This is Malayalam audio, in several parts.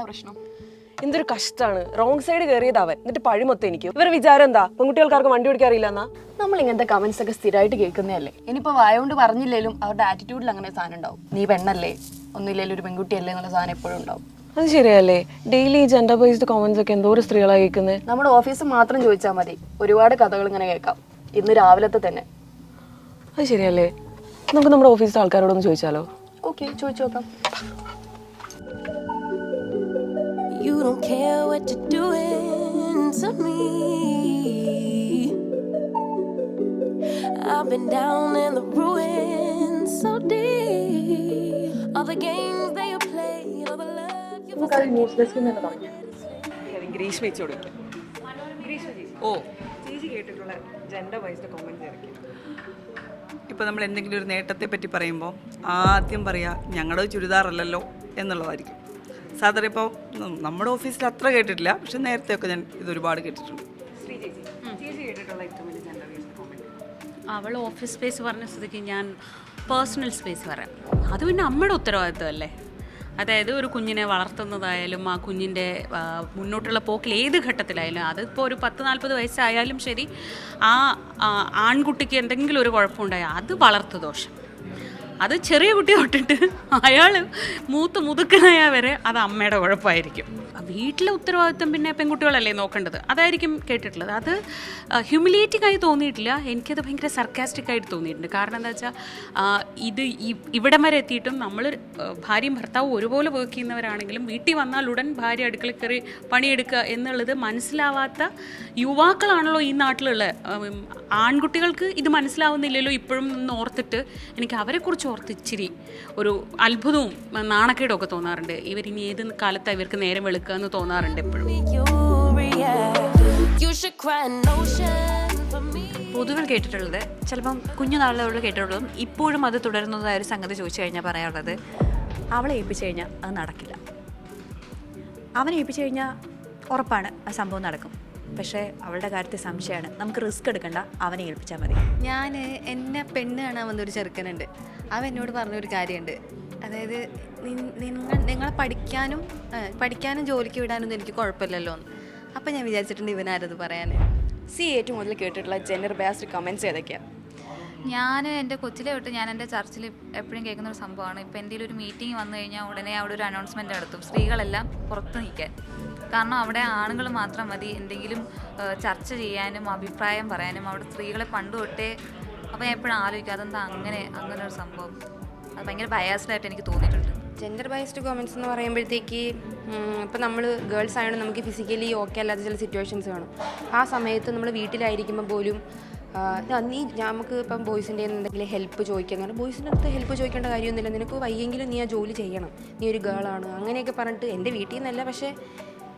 എന്താ പ്രശ്നം? എന്തൊരു കഷ്ടമാണ് റോങ് സൈഡ് കയറിയത് അവൻ. എന്നിട്ട് പഴി മൊത്തം എനിക്ക്. ഇവരുടെ വിചാരം എന്താ? പെൺകുട്ടികൾക്കാർക്ക് വണ്ടി ഓടിക്കാറില്ല എന്നാ? നമ്മൾ ഇങ്ങനത്തെ കമന്റ്സ് ഒക്കെ സ്ഥിരമായിട്ട് കേൾക്കുന്നതല്ലേ? ഇനിയിപ്പോ വായോണ്ട് പറഞ്ഞില്ലേലും അവരുടെ ആറ്റിറ്റ്യൂഡിൽ അങ്ങനെ സാധനം ഉണ്ടാവും. നീ പെണ്ണല്ലേ? ഒന്നുമില്ലേലും ഒരു പെൺകുട്ടി അല്ലേ എന്നുള്ള സാധനം എപ്പോഴും ഉണ്ടാവും. അത് ശരിയല്ലേ? ഡെയിലി ജെൻഡർ ബേസ്ഡ് കോമൻസ് ഒക്കെ എന്തോ സ്ത്രീകളാണ് കേൾക്കുന്നത് നമ്മുടെ ഓഫീസിൽ മാത്രം ചോദിച്ചാൽ മതി. ഒരുപാട് കഥകൾ ഇങ്ങനെ കേൾക്കാം. ഇന്ന് രാവിലത്തെ തന്നെ. അത് ശരിയല്ലേ? നമുക്ക് നമ്മുടെ ഓഫീസിലെ ആൾക്കാരോടൊന്ന് ചോദിച്ചാലോ? ഓക്കെ ചോദിച്ചു നോക്കാം. You don't care what you're doing to me. I've been down in the ruins so deep. All the games they you play, all the love you news ഡെസ്കിൽ തന്നെ തുടങ്ങി. ഗ്രീഷ്മ ചേച്ചി കൊടുക്കാം. ഓ. ചേച്ചി കേട്ടിട്ടുള്ള ജെൻഡർ ബേസ്ഡ് കോമൻസ് ഇറക്കി ഇപ്പോൾ നമ്മൾ എന്തെങ്കിലും ഒരു നേട്ടത്തെ പറ്റി പറയുമ്പോൾ ആദ്യം പറയുക ഞങ്ങളുടെ ചുരിദാറല്ലല്ലോ എന്നുള്ളതായിരിക്കും. സാധാരണ ഇപ്പോൾ നമ്മുടെ ഓഫീസിൽ അത്ര കേട്ടിട്ടില്ല. പക്ഷെ നേരത്തെയൊക്കെ ഞാൻ ഇത് ഒരുപാട് കേട്ടിട്ടുണ്ട്. അവൾ ഓഫീസ് സ്പേസ് പറഞ്ഞ സ്ഥിതിക്ക് ഞാൻ പേഴ്സണൽ സ്പേസ് പറയാം. അത് പിന്നെ അമ്മയുടെ ഉത്തരവാദിത്വമല്ലേ? അതായത് ഒരു കുഞ്ഞിനെ വളർത്തുന്നതായാലും ആ കുഞ്ഞിന്റെ മുന്നോട്ടുള്ള പോക്കിൽ ഏത് ഘട്ടത്തിലായാലും അതിപ്പോൾ ഒരു പത്ത് നാൽപ്പത് വയസ്സായാലും ശരി ആ ആ, ആൺകുട്ടിക്ക് എന്തെങ്കിലും ഒരു കുഴപ്പമുണ്ടായാൽ അത് വളർത്തു ദോഷം. അത് ചെറിയ കുട്ടി തൊട്ടിട്ട് അയാൾ മൂത്ത് മുതുക്കനായ വരെ അത് അമ്മയുടെ കുഴപ്പമായിരിക്കും. വീട്ടിലെ ഉത്തരവാദിത്വം പിന്നെ പെൺകുട്ടികളല്ലേ നോക്കേണ്ടത്? അതായിരിക്കും കേട്ടിട്ടുള്ളത്. അത് ഹ്യൂമിലേറ്റിംഗ് ആയി തോന്നിയിട്ടില്ല. എനിക്കത് ഭയങ്കര സർക്കാസ്റ്റിക് ആയിട്ട് തോന്നിയിട്ടുണ്ട്. കാരണം എന്താ വെച്ചാൽ ഇത് ഇവിടെ വരെ എത്തിയിട്ടും നമ്മൾ ഭാര്യയും ഭർത്താവും ഒരുപോലെ വർക്ക് ചെയ്യുന്നവരാണെങ്കിലും വീട്ടിൽ വന്നാൽ ഉടൻ ഭാര്യ അടുക്കള കയറി പണിയെടുക്കുക എന്നുള്ളത് മനസ്സിലാവാത്ത യുവാക്കളാണല്ലോ ഈ നാട്ടിലുള്ള ആൺകുട്ടികൾക്ക് ഇത് മനസ്സിലാവുന്നില്ലല്ലോ ഇപ്പോഴും എന്ന് ഓർത്തിട്ട് എനിക്ക് അവരെക്കുറിച്ച് ഓർത്ത് ഇച്ചിരി ഒരു അത്ഭുതവും നാണക്കേടും ഒക്കെ തോന്നാറുണ്ട്. ഇവരിനി ഏത് കാലത്താണ് ഇവർക്ക് നേരം എന്ന് തോന്നാറുണ്ട് എപ്പോഴും. പൊതുവെ കേട്ടിട്ടുള്ളത് ചിലപ്പം കുഞ്ഞുനാളിലുള്ള കേട്ടിട്ടുള്ളതും ഇപ്പോഴും അത് തുടരുന്നതായ ഒരു സംഗതി ചോദിച്ചു കഴിഞ്ഞാൽ പറയാനുള്ളത് അവളെ ഏൽപ്പിച്ചു കഴിഞ്ഞാൽ അത് നടക്കില്ല. അവനെ ഏൽപ്പിച്ചു കഴിഞ്ഞാൽ ഉറപ്പാണ് ആ സംഭവം നടക്കും. പക്ഷേ അവളുടെ കാര്യത്തിൽ സംശയമാണ്. നമുക്ക് റിസ്ക് എടുക്കണ്ട അവനെ ഏൽപ്പിച്ചാൽ മതി. ഞാൻ എന്നെ പെണ്ണ് കാണാൻ വന്നൊരു ചെറുക്കനുണ്ട്. അവൻ എന്നോട് പറഞ്ഞൊരു കാര്യമുണ്ട്. അതായത് നിങ്ങൾ നിങ്ങളെ പഠിക്കാനും പഠിക്കാനും ജോലിക്ക് വിടാനൊന്നും എനിക്ക് കുഴപ്പമില്ലല്ലോ എന്ന്. അപ്പം ഞാൻ വിചാരിച്ചിട്ടുണ്ട് ഇവനാരത് പറയാൻ സി ഏറ്റവും കൂടുതൽ കേട്ടിട്ടുള്ള ജെൻഡർ ബേസ്ഡ് കമന്റ്സ് ഏതൊക്കെയാണ് ഞാൻ എന്റെ കൊച്ചിലെ തൊട്ട് ഞാൻ എന്റെ ചർച്ചിൽ എപ്പോഴും കേൾക്കുന്ന ഒരു സംഭവമാണ്. ഇപ്പോൾ എന്തെങ്കിലും ഒരു മീറ്റിംഗ് വന്നു കഴിഞ്ഞാൽ ഉടനെ അവിടെ ഒരു അനൗൺസ്മെന്റ് നടത്തും. സ്ത്രീകളെല്ലാം പുറത്ത് നിൽക്കാൻ. കാരണം അവിടെ ആണുങ്ങൾ മാത്രം മതി. എന്തെങ്കിലും ചർച്ച ചെയ്യാനും അഭിപ്രായം പറയാനും. അവിടെ സ്ത്രീകളെ പണ്ട് തൊട്ടേ അപ്പോൾ ഞാൻ എപ്പോഴും ആലോചിക്കും അതെന്താ അങ്ങനെ അങ്ങനെ ഒരു സംഭവം? അത് ഭയങ്കര ബയാസ്ഡായിട്ട് എനിക്ക് തോന്നിയിട്ടുണ്ട്. ജെൻഡർ ബയസ്ഡ് കോമൻസ് എന്ന് പറയുമ്പോഴത്തേക്ക് ഇപ്പം നമ്മൾ ഗേൾസ് ആയതുകൊണ്ട് നമുക്ക് ഫിസിക്കലി ഓക്കെ അല്ലാത്ത ചില സിറ്റുവേഷൻസ് കാണും. ആ സമയത്ത് നമ്മൾ വീട്ടിലായിരിക്കുമ്പോൾ പോലും നീ നമുക്ക് ഇപ്പം ബോയ്സിന്റെ എന്തെങ്കിലും ഹെൽപ്പ് ചോദിക്കുക ബോയ്സിന്റെ അടുത്ത് ഹെൽപ്പ് ചോദിക്കേണ്ട കാര്യമൊന്നുമില്ല. നിനക്ക് വയ്യെങ്കിലും നീ ആ ജോലി ചെയ്യണം. നീ ഒരു ഗേളാണ് അങ്ങനെയൊക്കെ പറഞ്ഞിട്ട് എന്റെ വീട്ടിൽ നിന്നല്ല പക്ഷേ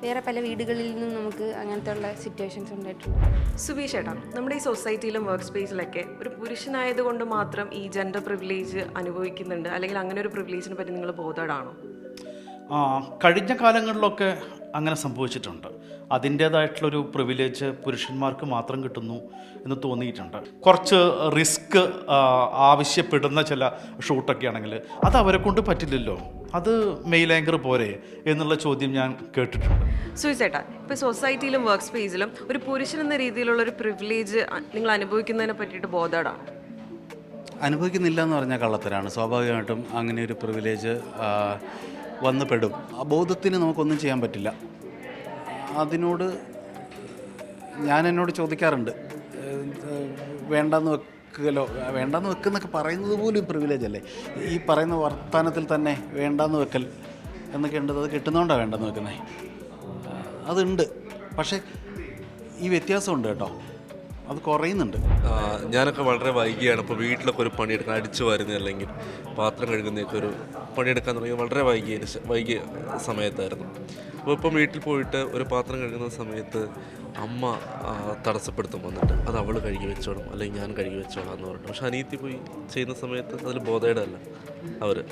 വേറെ പല വീടുകളിൽ നിന്നും നമുക്ക് അങ്ങനത്തെ ഉള്ള സിറ്റുവേഷൻസ് ഉണ്ടായിട്ടുണ്ട്. സുബീഷ് ഏട്ടാ നമ്മുടെ ഈ സൊസൈറ്റിയിലും വർക്ക് സ്പേസിലൊക്കെ ഒരു പുരുഷനായതുകൊണ്ട് മാത്രം ഈ ജെൻഡർ പ്രിവിലേജ് അനുഭവിക്കുന്നുണ്ട്. അല്ലെങ്കിൽ അങ്ങനെ ഒരു പ്രിവിലേജിനെ പറ്റി നിങ്ങൾ ബോധേഡാണോ ആ കഴിഞ്ഞ കാലങ്ങളിലൊക്കെ അങ്ങനെ സംഭവിച്ചിട്ടുണ്ട്. അതിന്റേതായിട്ടുള്ളൊരു പ്രിവിലേജ് പുരുഷന്മാർക്ക് മാത്രം കിട്ടുന്നു എന്ന് തോന്നിയിട്ടുണ്ട്. കുറച്ച് റിസ്ക് ആവശ്യപ്പെടുന്ന ചില ഷൂട്ടൊക്കെ ആണെങ്കിൽ അത് അവരെ കൊണ്ട് പറ്റില്ലല്ലോ. അത് മെയിൽ ആങ്കർ പോരെ എന്നുള്ള ചോദ്യം ഞാൻ കേട്ടിട്ടുണ്ട്. സുചേട്ടാ ഇപ്പോൾ സൊസൈറ്റിയിലും വർക്ക് സ്പേസിലും ഒരു പുരുഷൻ എന്ന രീതിയിലുള്ള ഒരു പ്രിവിലേജ് നിങ്ങൾ അനുഭവിക്കുന്നതിനെ പറ്റിയിട്ട് ബോധാടാ? അനുഭവിക്കുന്നില്ല എന്ന് പറഞ്ഞാൽ കള്ളത്തരാണ്. സ്വാഭാവികമായിട്ടും അങ്ങനെ ഒരു പ്രിവിലേജ് വന്ന് പെടും ആ ബോധത്തിന് നമുക്കൊന്നും ചെയ്യാൻ പറ്റില്ല. അതിനോട് ഞാൻ എന്നോട് ചോദിക്കാറുണ്ട്. വേണ്ടെന്ന് വേണ്ടാന്ന് വെക്കലോ വേണ്ടാന്ന് വെക്കുന്നൊക്കെ പറയുന്നത് പോലും പ്രിവിലേജ് അല്ലേ? ഈ പറയുന്ന വർത്തമാനത്തിൽ തന്നെ വേണ്ടാന്ന് വെക്കൽ എന്നൊക്കെ ഉണ്ട്. അത് കിട്ടുന്നതുകൊണ്ടാണ് വേണ്ടെന്ന് വെക്കുന്നത് അതുണ്ട്. പക്ഷേ ഈ വ്യത്യാസമുണ്ട് കേട്ടോ. അത് കുറയുന്നുണ്ട്. ഞാനൊക്കെ വളരെ വൈകിയാണ്. ഇപ്പോൾ വീട്ടിലൊക്കെ ഒരു പണിയെടുക്കാൻ അടിച്ചു വരുന്ന അല്ലെങ്കിൽ പാത്രം കഴുകുന്നതൊക്കെ ഒരു പണിയെടുക്കാൻ തുടങ്ങി വളരെ വൈകിയ വൈകിയ സമയത്തായിരുന്നു. അപ്പോൾ ഇപ്പം വീട്ടിൽ പോയിട്ട് ഒരു പാത്രം കഴുകുന്ന സമയത്ത് അമ്മ തടസ്സപ്പെടുത്തും വന്നിട്ട്. അത് അവൾ കഴുകി വെച്ചോളും അല്ലെങ്കിൽ ഞാൻ കഴുകി വെച്ചോളാം എന്ന് പറഞ്ഞു പക്ഷെ അനിയത്തി പോയി ചെയ്യുന്ന സമയത്ത് അതിൽ ബോധേടല്ല അവർ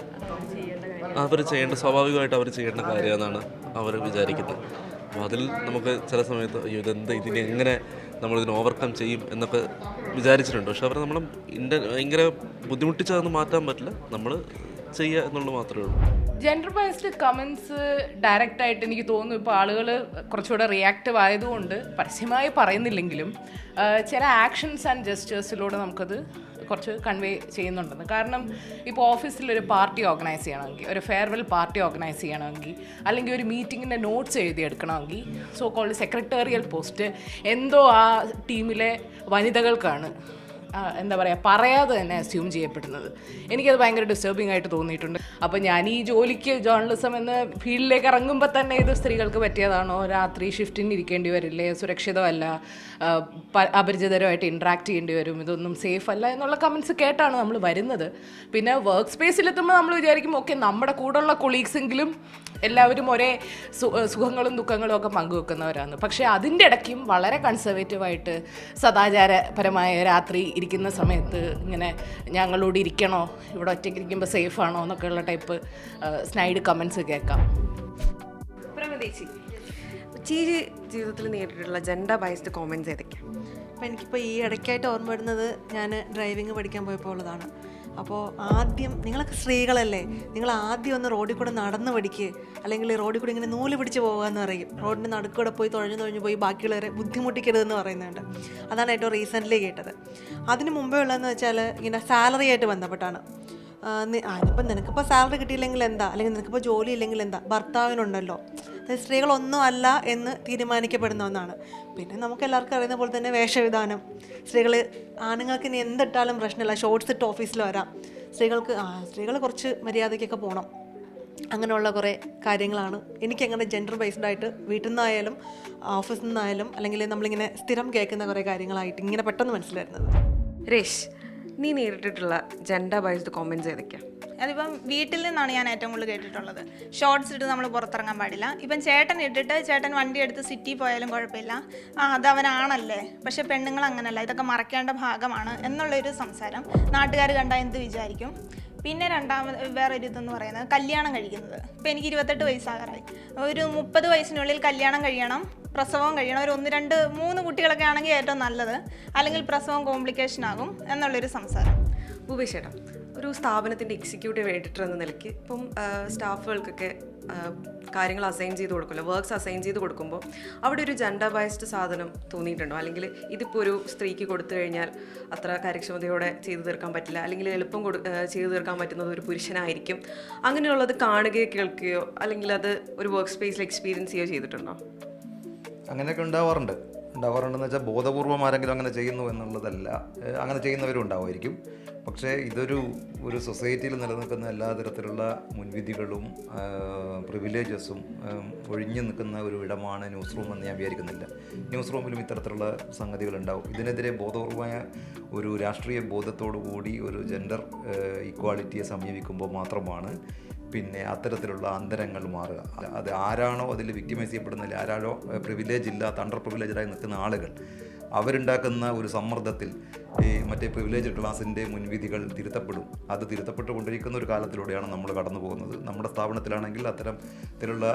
അവർ ചെയ്യേണ്ട സ്വാഭാവികമായിട്ട് അവർ ചെയ്യേണ്ട കാര്യമെന്നാണ് അവർ വിചാരിക്കുന്നത്. അപ്പോൾ അതിൽ നമുക്ക് ചില സമയത്ത് അയ്യോ ഇതെന്ത്? ഇതിനെ എങ്ങനെ നമ്മളിതിനെ ഓവർകം ചെയ്യും? എന്നൊക്കെ വിചാരിച്ചിട്ടുണ്ട്. പക്ഷെ അവർ നമ്മളെ ഭയങ്കര ബുദ്ധിമുട്ടിച്ചതൊന്നും മാറ്റാൻ പറ്റില്ല. നമ്മൾ ചെയ്യുക എന്നുള്ളത് മാത്രമേ ഉള്ളൂ. ജെൻഡർ ബേസ്ഡ് കമൻസ് ഡയറക്റ്റ് ആയിട്ട് എനിക്ക് തോന്നുന്നു ഇപ്പോൾ ആളുകൾ കുറച്ചുകൂടെ റിയാക്റ്റീവ് ആയതുകൊണ്ട് പരസ്യമായി പറയുന്നില്ലെങ്കിലും ചില ആക്ഷൻസ് ആൻഡ് ജസ്റ്റേഴ്സിലൂടെ നമുക്കത് കുറച്ച് കൺവേ ചെയ്യുന്നുണ്ടെന്ന്. കാരണം ഇപ്പോൾ ഓഫീസിൽ ഒരു പാർട്ടി ഓർഗനൈസ് ചെയ്യണമെങ്കിൽ ഒരു ഫെയർവെൽ പാർട്ടി ഓർഗനൈസ് ചെയ്യണമെങ്കിൽ അല്ലെങ്കിൽ ഒരു മീറ്റിങ്ങിന്റെ നോട്ട്സ് എഴുതിയെടുക്കണമെങ്കിൽ സോ കോൾഡ് സെക്രട്ടേറിയൽ പോസ്റ്റ് എന്തോ ആ ടീമിലെ വനിതകൾക്കാണ് എന്താ പറയുക പറയാതെ തന്നെ അസ്യൂം ചെയ്യപ്പെടുന്നത്. എനിക്കത് ഭയങ്കര ഡിസ്റ്റർബിംഗ് ആയിട്ട് തോന്നിയിട്ടുണ്ട്. അപ്പോൾ ഞാൻ ഈ ജോലിക്ക് ജേർണലിസം എന്ന ഫീൽഡിലേക്ക് ഇറങ്ങുമ്പോൾ തന്നെ ഇത് സ്ത്രീകൾക്ക് പറ്റിയതാണോ? രാത്രി ഷിഫ്റ്റിന് ഇരിക്കേണ്ടി വരില്ലേ? സുരക്ഷിതമല്ല. അപരിചിതരുമായിട്ട് ഇൻട്രാക്ട് ചെയ്യേണ്ടി വരും. ഇതൊന്നും സേഫ് അല്ല എന്നുള്ള കമൻസ് കേട്ടാണ് നമ്മൾ വരുന്നത്. പിന്നെ വർക്ക് സ്പേസിലെത്തുമ്പോൾ നമ്മൾ വിചാരിക്കും ഓക്കെ നമ്മുടെ കൂടെയുള്ള കൊളീഗ്സെങ്കിലും എല്ലാവരും ഒരേ സുഖങ്ങളും ദുഃഖങ്ങളും ഒക്കെ പങ്കുവെക്കുന്നവരാണ്. പക്ഷേ അതിന്റെ ഇടയ്ക്കും വളരെ കൺസർവേറ്റീവായിട്ട് സദാചാരപരമായ രാത്രി ഇരിക്കുന്ന സമയത്ത് ഇങ്ങനെ ഞങ്ങളോട് ഇരിക്കണോ ഇവിടെ ഒറ്റയ്ക്ക് ഇരിക്കുമ്പോൾ സേഫ് ആണോ എന്നൊക്കെയുള്ള ടൈപ്പ് സ്നൈഡ് കമൻസ് കേൾക്കാം. ചേച്ചി. ജീവിതത്തിൽ നേരിട്ടുള്ള ജെൻഡർ ബൈസ്ഡ് കോമൻസ് ഏതൊക്കെയാണ് അപ്പോൾ എനിക്കിപ്പോൾ ഈ ഇടയ്ക്കായിട്ട് ഓർമ്മ വരുന്നത് ഞാൻ ഡ്രൈവിംഗ് പഠിക്കാൻ പോയപ്പോൾ ഉള്ളതാണ്. അപ്പോൾ ആദ്യം നിങ്ങളൊക്കെ സ്ത്രീകളല്ലേ? നിങ്ങൾ ആദ്യം ഒന്ന് റോഡിൽ കൂടെ നടന്ന് പഠിക്കുക അല്ലെങ്കിൽ റോഡിൽ കൂടെ ഇങ്ങനെ നൂൽ പിടിച്ച് പോകുക എന്ന് പറയും റോഡിന്റെ നടുക്കൂടെ പോയി തുഴഞ്ഞു തുഴഞ്ഞു പോയി ബാക്കിയുള്ളവരെ ബുദ്ധിമുട്ടിക്കരുതെന്ന് പറയുന്നുണ്ട്. അതാണ് ഏറ്റവും റീസെന്റ്ലി കേട്ടത്. അതിന് മുമ്പേ ഉള്ളതെന്ന് വെച്ചാൽ ഇങ്ങനെ സാലറി ആയിട്ട് ബന്ധപ്പെട്ടാണ്. അതിപ്പോൾ നിനക്കിപ്പോൾ സാലറി കിട്ടിയില്ലെങ്കിൽ എന്താ? അല്ലെങ്കിൽ നിനക്കിപ്പോൾ ജോലി ഇല്ലെങ്കിൽ എന്താ? ഭർത്താവിനുണ്ടല്ലോ. സ്ത്രീകളൊന്നും അല്ല എന്ന് തീരുമാനിക്കപ്പെടുന്ന ഒന്നാണ് പിന്നെ നമുക്ക് എല്ലാവർക്കും അറിയുന്ന പോലെ തന്നെ വേഷവിധാനം. സ്ത്രീകൾ ആണുങ്ങൾക്ക് ഇനി എന്തിട്ടാലും പ്രശ്നമില്ല. ഷോർട്സ് ഇട്ട് ഓഫീസിൽ വരാം. സ്ത്രീകൾക്ക് സ്ത്രീകൾ കുറച്ച് മര്യാദയ്ക്കൊക്കെ പോകണം അങ്ങനെയുള്ള കുറേ കാര്യങ്ങളാണ്. എനിക്കങ്ങനെ ജെൻഡർ ബേസ്ഡ് ആയിട്ട് വീട്ടിൽ നിന്നായാലും ഓഫീസിൽ നിന്നായാലും അല്ലെങ്കിൽ നമ്മളിങ്ങനെ സ്ഥിരം കേൾക്കുന്ന കുറേ കാര്യങ്ങളായിട്ട് ഇങ്ങനെ പെട്ടെന്ന് മനസ്സിലായിരുന്നത്. രേഷ് നീ നേരിട്ടിട്ടുള്ള ജെൻഡർ ബൈസ്ഡ് കോമെന്റ്സ് ഏതൊക്കെയാണ് അതിപ്പം വീട്ടിൽ നിന്നാണ് ഞാൻ ഏറ്റവും കൂടുതൽ കേട്ടിട്ടുള്ളത്. ഷോർട്സ് ഇട്ട് നമ്മൾ പുറത്തിറങ്ങാൻ പാടില്ല. ഇപ്പം ചേട്ടൻ ഇട്ടിട്ട് ചേട്ടൻ വണ്ടി എടുത്ത് സിറ്റി പോയാലും കുഴപ്പമില്ല. ആ അത് അവനാണല്ലേ. പക്ഷെ പെണ്ണുങ്ങൾ അങ്ങനല്ല. ഇതൊക്കെ മറക്കേണ്ട ഭാഗമാണ് എന്നുള്ളൊരു സംസാരം നാട്ടുകാർ കണ്ടാൽ എന്ത് വിചാരിക്കും? പിന്നെ രണ്ടാമത് വേറെ ഒരു ഇതെന്ന് പറയുന്നത് കല്യാണം കഴിക്കുന്നത്. ഇപ്പം എനിക്ക് ഇരുപത്തെട്ട് വയസ്സാകാറായി. ഒരു മുപ്പത് വയസ്സിനുള്ളിൽ കല്യാണം കഴിയണം പ്രസവം കഴിയണം ഒരു ഒന്ന് രണ്ട് മൂന്ന് കുട്ടികളൊക്കെ ആണെങ്കിൽ ഏറ്റവും നല്ലത്. അല്ലെങ്കിൽ പ്രസവം കോംപ്ലിക്കേഷൻ ആകും എന്നുള്ളൊരു സംസാരം. ഭൂപേഷ് ഒരു സ്ഥാപനത്തിന്റെ എക്സിക്യൂട്ടീവ് എഡിറ്റർ എന്ന നിലയ്ക്ക് ഇപ്പം സ്റ്റാഫുകൾക്കൊക്കെ കാര്യങ്ങൾ അസൈൻ ചെയ്ത് കൊടുക്കുമല്ലോ. വർക്ക്സ് അസൈൻ ചെയ്ത് കൊടുക്കുമ്പോൾ അവിടെ ഒരു ജെൻഡർ ബൈസ്ഡ് സാധനം തോന്നിയിട്ടുണ്ടോ? അല്ലെങ്കിൽ ഇതിപ്പോൾ ഒരു സ്ത്രീക്ക് കൊടുത്തു കഴിഞ്ഞാൽ അത്ര കാര്യക്ഷമതയോടെ ചെയ്തു തീർക്കാൻ പറ്റില്ല. അല്ലെങ്കിൽ എളുപ്പം കൊടു ചെയ്തു തീർക്കാൻ പറ്റുന്നത് ഒരു പുരുഷനായിരിക്കും. അങ്ങനെയുള്ളത് കാണുകയോ കേൾക്കുകയോ അല്ലെങ്കിൽ അത് ഒരു വർക്ക് സ്പേസിൽ എക്സ്പീരിയൻസ് ചെയ്യുകയോ ചെയ്തിട്ടുണ്ടോ? അങ്ങനെയൊക്കെ ഉണ്ടാവാറുണ്ട്. ഉണ്ടാവാറുണ്ടെന്ന് വെച്ചാൽ ബോധപൂർവം ആരെങ്കിലും അങ്ങനെ ചെയ്യുന്നു എന്നുള്ളതല്ല. അങ്ങനെ ചെയ്യുന്നവരും ഉണ്ടാവുമായിരിക്കും. പക്ഷേ ഇതൊരു ഒരു സൊസൈറ്റിയിൽ നിലനിൽക്കുന്ന എല്ലാ തരത്തിലുള്ള മുൻവിധികളും പ്രിവിലേജസും ഒഴിഞ്ഞു നിൽക്കുന്ന ഒരു ഇടമാണ് ന്യൂസ് റൂം എന്ന് ഞാൻ വിചാരിക്കുന്നില്ല. ന്യൂസ് റൂമിലും ഇത്തരത്തിലുള്ള സംഗതികൾ ഉണ്ടാവും. ഇതിനെതിരെ ബോധപൂർവമായ ഒരു രാഷ്ട്രീയ ബോധത്തോടു കൂടി ഒരു ജെൻഡർ ഇക്വാളിറ്റിയെ സമീപിക്കുമ്പോൾ മാത്രമാണ് പിന്നെ അത്തരത്തിലുള്ള അന്തരങ്ങൾ മാറുക. അത് ആരാണോ അതിൽ വിക്ടിമൈസ് ചെയ്യപ്പെടുന്നില്ല ആരാണോ പ്രിവിലേജ് ഇല്ലാത്ത അണ്ടർ പ്രിവിലേജായി നിൽക്കുന്ന ആളുകൾ അവരുണ്ടാക്കുന്ന ഒരു സമ്മർദ്ദത്തിൽ ഈ മറ്റേ പ്രിവിലേജ് ക്ലാസിന്റെ മുൻവിധികൾ തിരുത്തപ്പെടും. അത് തിരുത്തപ്പെട്ടുകൊണ്ടിരിക്കുന്ന ഒരു കാലത്തിലൂടെയാണ് നമ്മൾ കടന്നു പോകുന്നത് നമ്മുടെ സ്ഥാപനത്തിലാണെങ്കിൽ അത്തരത്തിലുള്ള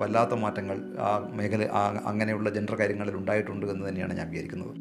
വല്ലാത്ത മാറ്റങ്ങൾ ആ മേഖല അങ്ങനെയുള്ള ജെൻഡർ കാര്യങ്ങളിൽ ഉണ്ടായിട്ടുണ്ട് എന്ന് തന്നെയാണ് ഞാൻ വിചാരിക്കുന്നത്.